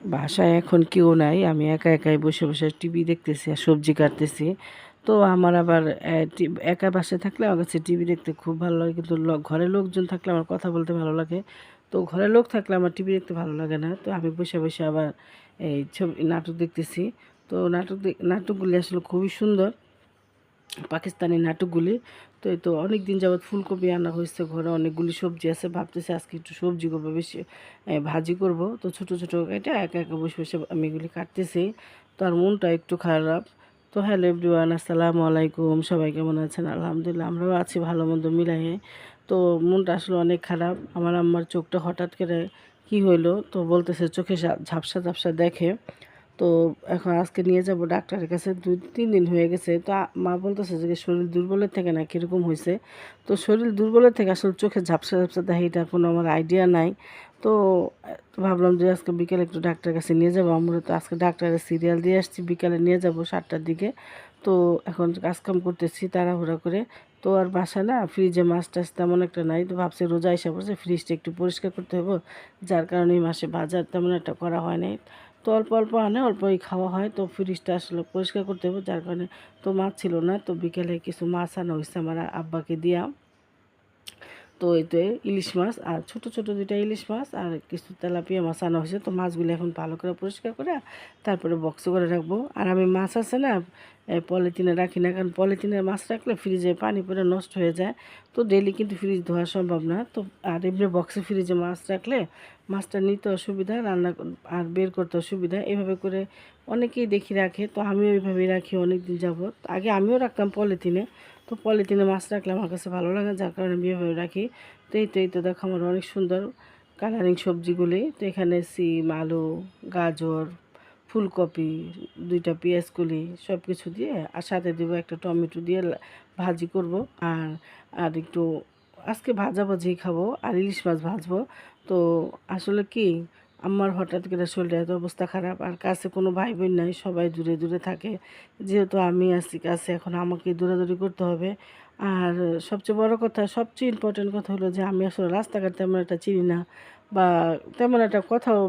বাসায় এখন কেউ নাই, আমি একা একাই বসে বসে টিভি দেখতেছি আর সবজি কাটতেছি। তো আমার আবার একা বাসায় থাকলে আমার কাছে টিভি দেখতে খুব ভালো লাগে, কিন্তু ঘরে লোকজন থাকলে আমার কথা বলতে ভালো লাগে। তো ঘরে লোক থাকলে আমার টিভি দেখতে ভালো লাগে না। তো আমি বসে বসে আবার এই ছবি, নাটক দেখতেছি। তো নাটক নাটকগুলি আসলে খুবই সুন্দর। পাকিস্তানি নাটকগুলি। তো এই তো অনেক দিন যাবৎ ফুলকপি আনা হয়েছে ঘরে, অনেকগুলি সবজি আছে। ভাবতেছি আজকে একটু সবজি করব, বেশি ভাজি করব। তো ছোট ছোট এটা একা একা বসে বসে আমি এগুলি কাটতেছি। তো আর মনটা একটু খারাপ। তো হ্যালো এভরিওয়ান, আসসালামু আলাইকুম। সবাই কেমন আছেন? আলহামদুলিল্লাহ, আমরাও আছি ভালো মন্দ মিলাই তো মনটা আসলে অনেক খারাপ। আমার আম্মার চোখটা হঠাৎ করে কি হইল? তো বলতেছে চোখে ঝাপসা ঝাপসা দেখে। তো এখন আজকে নিয়ে যাব ডাক্তারের কাছে। দু তিন দিন হয়ে গেছে। তো মা বলতেছে যে শরীর দুর্বলের থেকে না কীরকম হয়েছে তো শরীর দুর্বলের থেকে আসলে চোখে ঝাপসা ঝাপসা দেখে এটা কোনো আমার আইডিয়া নাই। তো ভাবলাম যে আজকে বিকেলে একটু ডাক্তারের কাছে নিয়ে যাব। আমরা তো আজকে ডাক্তারের সিরিয়াল দিয়ে আসছি, বিকালে নিয়ে যাব সাতটার দিকে। তো এখন কাজকাম করতেছি তাড়াহুড়া করে। তো আর বাসা না ফ্রিজে মাছ টাছ তেমন একটা নাই। তো ভাবছি রোজা এসে পড়ছে ফ্রিজটা একটু পরিষ্কার করতে হবে যার কারণে এই মাসে বাজার তেমন একটা করা হয় নাই। তো অল্প অল্প আনে, অল্পই খাওয়া হয়। তো ফ্রিজটা আসলে পরিষ্কার করতে হবে, যার কারণে তো মাছ ছিল না। তো বিকেলে কিছু মাছ আনা হয়েছে আমার আব্বাকে দিয়া। তো এই তো ইলিশ মাছ, আর ছোট ছোট দুইটা ইলিশ মাছ আর কিছু তেলাপিয়া মাছ আনা হয়েছে তো মাছগুলো এখন ভালো করে পরিষ্কার করে তারপরে বক্স করে রাখব। আর আমি মাছ আছে না পলিথিনে রাখি না, কারণ পলিথিনে মাছ রাখলে ফ্রিজে পানি পরে নষ্ট হয়ে যায়। তো ডেলি কিন্তু ফ্রিজ ধোয়া সম্ভব না। তো, আর এমনি বক্সে ফ্রিজে মাছ রাখলে মাছটা নিতে অসুবিধা, রান্না আর বের করতে অসুবিধা। এভাবে করে অনেকেই দেখি রাখে, তো আমিও এইভাবেই রাখি অনেক দিন যাবত আগে আমিও রাখতাম পলিথিনে, তো পলিথিনে মাছ রাখলে আমার কাছে ভালো লাগে, যার কারণে আমি এভাবে রাখি। তো এই তো এই তো দেখো আমার অনেক সুন্দর কালারিং সবজিগুলি। তো এখানে সিম, আলু, গাজর ফুলকপি, দুইটা পেঁয়াজ কলি সব কিছু দিয়ে, আর সাথে দেবো একটা টমেটো দিয়ে ভাজি করব। আর আর একটু আজকে ভাজা ভাজি খাব, আর ইলিশ মাছ ভাজবো। তো আসলে কি, আমার হঠাৎ করে শরীরে এত অবস্থা খারাপ, আর কাছে কোনো ভাই বোন নাই, সবাই দূরে দূরে থাকে। যেহেতু আমি আছি কাছে, এখন আমাকে দৌড়াদৌড়ি করতে হবে। আর সবচেয়ে বড় কথা, সবচেয়ে ইম্পর্টেন্ট কথা হলো যে, আমি আসলে রাস্তাঘাট তেমন একটা চিনি না। বা তেমন একটা কথাও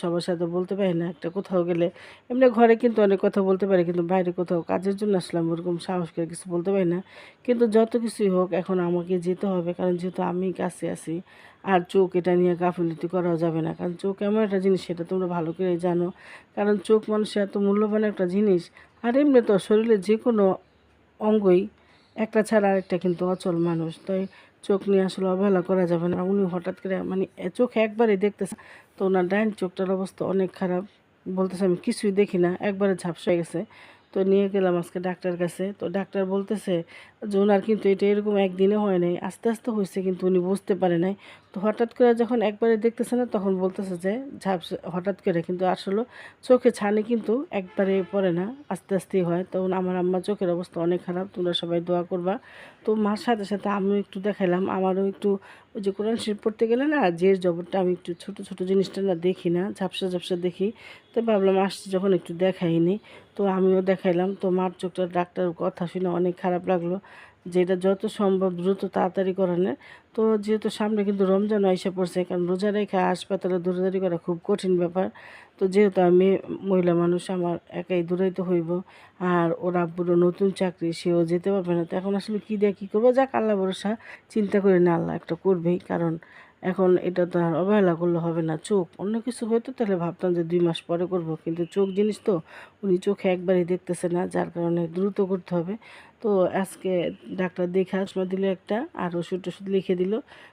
সবার সাথে বলতে পারি না। একটা কোথাও গেলে এমনি ঘরে কিন্তু অনেক কথা বলতে পারি, কিন্তু বাইরে কোথাও কাজের জন্য আসলাম ওরকম সাহস করে কিছু বলতে পারি না। কিন্তু যত কিছুই হোক এখন আমাকে যেতে হবে, কারণ যেহেতু আমি কাছে আছি, আর চোখ এটা নিয়ে গাফিলতি করাও যাবে না। কারণ চোখ এমন একটা জিনিস, সেটা তোমরা ভালো করে জানো। কারণ চোখ মানুষের এত মূল্যবান একটা জিনিস, আর এমনি তো শরীরের যে কোনো অঙ্গই, একটা ছাড়া আরেকটা কিন্তু অচল মানুষ। তাই চোখ নিয়ে আসলে অবহেলা করা যাবে না। উনি হঠাৎ করে মানে চোখে একবারে দেখতেছে, তো ওনার ডাইন চোখটার অবস্থা অনেক খারাপ। বলতেছে, আমি কিছুই দেখি না, একবারে ঝাপসা গেছে। তো নিয়ে গেলাম আজকে ডাক্তার কাছে। তো ডাক্তার বলতেছে যে, ওনার কিন্তু এটা এরকম একদিনে হয় নাই, আস্তে আস্তে হয়েছে, কিন্তু উনি বুঝতে পারে নাই। তো হঠাৎ করে যখন একবারে দেখতেছে না, তখন বলতেছে যে, ঝাপসা, হঠাৎ করে কিন্তু আসলে চোখে ছানি কিন্তু একবারে পড়ে না, আস্তে আস্তেই হয়। তখন আমার আম্মা চোখের অবস্থা অনেক খারাপ, তোমরা সবাই দোয়া করবা। তো মার সাথে সাথে আমিও একটু দেখাইলাম, আমারও একটু ওই যে কোরআন শরীফ পড়তে গেলে না, যে জবরটা আমি একটু ছোট ছোট জিনিসটা না দেখি না, ঝাপসা ঝাপসা দেখি। তো ভাবলাম আসছি যখন একটু দেখাইনি, তো আমিও দেখাইলাম। তো মার চোখটা ডাক্তার কথা শুনে অনেক খারাপ লাগল। যেটা যত সম্ভব দ্রুত তাড়াতাড়ি করানোর তো যেহেতু সামনে কিন্তু রমজান এসে পড়ছে কারণ রোজা রেখে হাসপাতালে দৌড়াদৌড়ি করা খুব কঠিন ব্যাপার। তো যেহেতু আমি মহিলা মানুষ, আমার একাই দৌড়াইতে হইব, আর ওর আব্বুরও নতুন চাকরি, সেও যেতে পারবে না। তো এখন আসলে কী দেয়, কী করব? যাক, আল্লাহ ভরসা। চিন্তা করে না, আল্লাহ একটা করবেই, কারণ এখন এটা তো আর অবহেলা করলে হবে না। চোখ, অন্য কিছু হয়তো তাহলে ভাবতাম যে দুই মাস পরে করব, কিন্তু চোখ জিনিস তো উনি চোখে একবারই দেখতেছে না, যার কারণে দ্রুত করতে হবে। তো আজকে ডাক্তার দেখে চশমা দিল একটা, আর ওষুধ টষুধ লিখে দিল।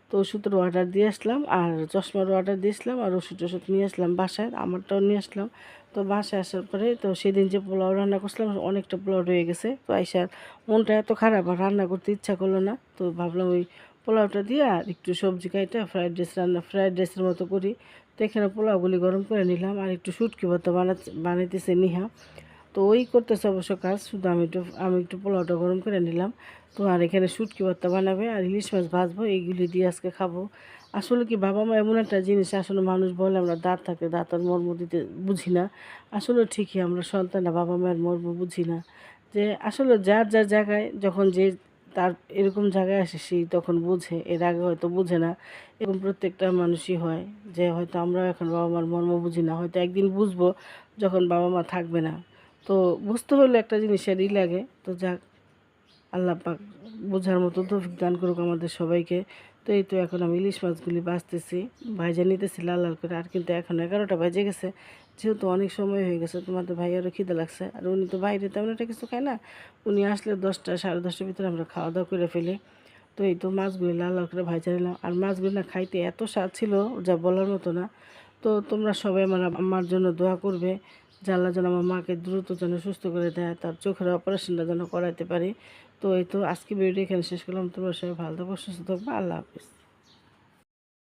তো ওষুধের অর্ডার দিয়ে আসলাম, আর চশমার অর্ডার দিয়ে আসলাম, আর ওষুধ টষুধ নিয়ে আসলাম বাসায়, আমারটাও নিয়ে আসলাম। তো বাসায় আসার পরে তো সেদিন যে পোলাও রান্না করছিলাম, অনেকটা পোলাও রয়ে গেছে। তো আইসার মনটা এত খারাপ, আর রান্না করতে ইচ্ছা করল না। তো ভাবলাম ওই পোলাওটা দিয়ে আর একটু সবজি কাইটা ফ্রাইড রাইস রান্না ফ্রাইড রাইসের মতো করি। তো এখানে পোলাওগুলি গরম করে নিলাম আর একটু শুটকি ভর্তা বানাচ্ছে বানাইতেছে নিহা। তো ওই করতেছে অবশ্য কাজ, শুধু আমি একটু আমি একটু পোলাওটা গরম করে নিলাম। তো আর এখানে শুটকি ভর্তা বানাবে আর ইলিশ মাছ ভাজবো, এইগুলি দিয়ে আজকে খাব। আসলে কি বাবা মা এমন একটা জিনিস, আসলে মানুষ বলে আমরা দাঁত থাকে দাঁতের মর্ম দিতে বুঝি না। আসলে ঠিকই আমরা সন্তানরা বাবা মায়ের মর্ম বুঝি না। যে আসলে যার যার জায়গায় যখন যে তার এরকম জায়গায় আসে, সেই তখন বুঝে, এর আগে হয়তো বুঝে না। এরকম প্রত্যেকটা মানুষই হয় যে হয়তো আমরা এখন বাবা মার মর্ম বুঝি না। হয়তো একদিন বুঝব যখন বাবা মা থাকবে না। তো বুঝতে হলে একটা জিনিসেরই লাগে। তো যাক, আল্লাহ পাক বোঝার মতো তৌফিক দান করুক আমাদের সবাইকে। তো এই তো এখন আমি ইলিশ মাছগুলি বাঁচতেছি ভাইজা নিতেছি লাল লাল করে। আর কিন্তু এখন এগারোটা বাজে গেছে, যেহেতু অনেক সময় হয়ে গেছে, তোমাদের ভাই ভাইয়ারও খিদে লাগছে। আর উনি তো বাইরে তেমন একটা কিছু খায় না। উনি আসলে দশটা, সাড়ে দশটার ভিতরে আমরা খাওয়া দাওয়া করে ফেলি। তো এই তো মাছগুলি লাল লাল করে ভাইজা নিলাম। আর মাছগুলি না খাইতে এত স্বাদ ছিল, যা বলার মতো না। তো তোমরা সবাই আমার আমার জন্য দোয়া করবে আল্লাহ যেন আমার মাকে দ্রুত যেন সুস্থ করে দেয়, তার চোখের অপারেশনটা যেন করাইতে পারি। তো এই তো আজকে ভিডিও এখানে শেষ করলাম। তোমরা সবাই ভালো থাকব সুস্থ থাকব আল্লাহ হাফিজ।